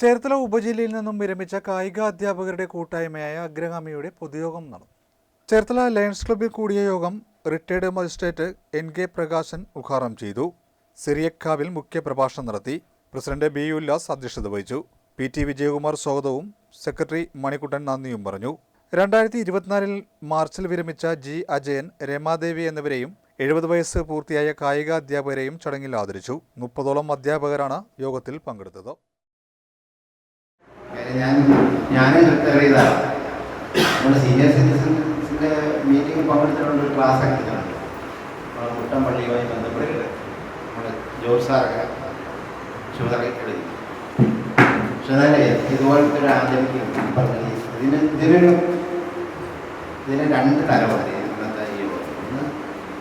ചേർത്തല ഉപജില്ലയിൽ നിന്നും വിരമിച്ച കായിക അധ്യാപകരുടെ കൂട്ടായ്മയായ അഗ്രഗാമിയുടെ പൊതുയോഗം നടന്നു. ചേർത്തല ലയൺസ് ക്ലബ്ബിൽ കൂടിയ യോഗം retired magistrate N K Prakashan ഉദ്ഘാടനം ചെയ്തു. സിറിയക്കാവിൽ മുഖ്യ പ്രഭാഷണം നടത്തി പ്രസിഡന്റ് ബി ഉല്ലാസ് അധ്യക്ഷത വഹിച്ചു. പി ടി വിജയകുമാർ സ്വാഗതവും സെക്രട്ടറി മണിക്കുട്ടൻ നന്ദിയും പറഞ്ഞു. രണ്ടായിരത്തി ഇരുപത്തിനാലിൽ മാർച്ചിൽ വിരമിച്ച ജി അജയൻ രമാദേവി എന്നിവരെയും എഴുപത് വയസ്സ് പൂർത്തിയായ കായിക അധ്യാപകരെയും ചടങ്ങിൽ ആദരിച്ചു. മുപ്പതോളം അധ്യാപകരാണ് യോഗത്തിൽ പങ്കെടുത്തത്. ഞാൻ ഞാൻ റിട്ടയർ ചെയ്തതാണ്. നമ്മുടെ സീനിയർ സിറ്റിസൺസിന്റെ മീറ്റിംഗ് പങ്കെടുത്തിട്ടുണ്ട് ഒരു ക്ലാസ് എടുത്തിട്ടുണ്ട് നമ്മുടെ മുട്ടമ്പള്ളിയുമായി ബന്ധപ്പെട്ടിട്ട് നമ്മുടെ ജോർജ് സാറൊക്കെ ചുമതല പക്ഷെ എന്നാലേ ഇതുപോലത്തെ ഒരു ആചരിക്കും പറഞ്ഞു ഇതിന് ഇതിനൊരു ഇതിന് രണ്ട് തലമുറ ഇന്നത്തെ ഈ ഒന്ന്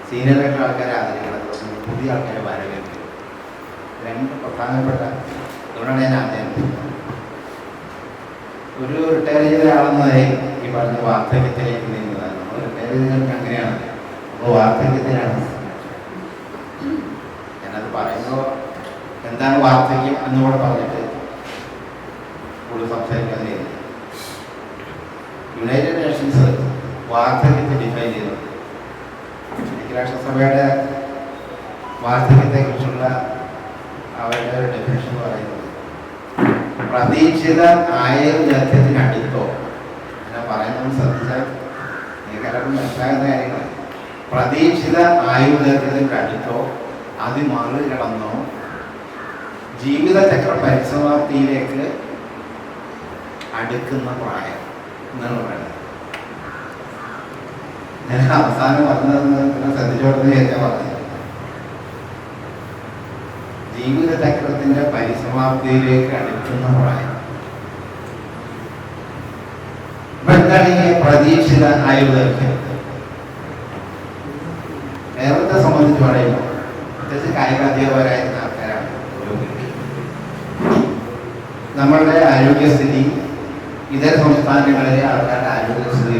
സീനിയറായിട്ടുള്ള ആൾക്കാരെ ആദരിക്കണം പുതിയ ആൾക്കാരെ വരവേൽക്കുക രണ്ട് പ്രധാനപ്പെട്ട അതുകൊണ്ടാണ് ഞാൻ ആദ്യം ഒരു റിട്ടയർ ചെയ്ത ആളെന്നതായി ഈ പറഞ്ഞ വാർദ്ധക്യത്തിലേക്ക് നീങ്ങുന്നതാണ്. നമ്മൾ റിട്ടയർ ചെയ്തവർക്ക് അങ്ങനെയാണ്. അപ്പോൾ വാർദ്ധക്യത്തിലാണ് ഞാനത് പറയുമ്പോൾ എന്താണ് വാർദ്ധക്യം എന്നുകൂടെ പറഞ്ഞിട്ട് കൂടുതൽ സംസാരിക്കാതെ യുണൈറ്റഡ് നേഷൻസ് വാർദ്ധക്യത്തെ ഡിഫൈൻ ചെയ്തു. ഐക്യരാഷ്ട്രസഭയുടെ വാർദ്ധക്യത്തെക്കുറിച്ചുള്ള അവരുടെ ഒരു ഡെഫിനേഷൻ പ്രതീക്ഷിത ആയുർദൈർഘ്യത്തിനടുത്തോ ഞാൻ പറയുന്നത് ശ്രദ്ധിച്ചാൽ എല്ലാവർക്കും മനസ്സിലാകുന്ന കാര്യങ്ങൾ പ്രതീക്ഷിത ആയുർദൈർഘ്യത്തിന്റെ അടുത്തോ? അത് മറികടന്നോ ജീവിതചക്ര പരിസമാപ്തിയിലേക്ക് അടുക്കുന്ന പ്രായം എന്നാണ് പറയുന്നത്. ഞാൻ അവസാനം പറഞ്ഞതെന്ന് പിന്നെ ശ്രദ്ധിച്ചോട്ടെന്ന് ചോദിച്ചാൽ പറഞ്ഞത്. ജീവിതചക്രത്തിന്റെ പരിസമാപ്തിയിലേക്ക് അടുക്കുന്ന പ്രായം ബംഗാളിയെ പ്രതീക്ഷിത ആയുർദൈർഘ്യം കേരളത്തെ സംബന്ധിച്ച് പറയുമ്പോൾ പ്രത്യേകിച്ച് കായികാധ്യാപകരായിരുന്ന ആൾക്കാരാണ് പുരോഗമിക്കുന്നത്. നമ്മളുടെ ആരോഗ്യസ്ഥിതി ഇതര സംസ്ഥാനങ്ങളിലെ ആൾക്കാരുടെ ആരോഗ്യസ്ഥിതി